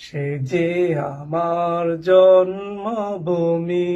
সে যে আমার জন্মভূমি।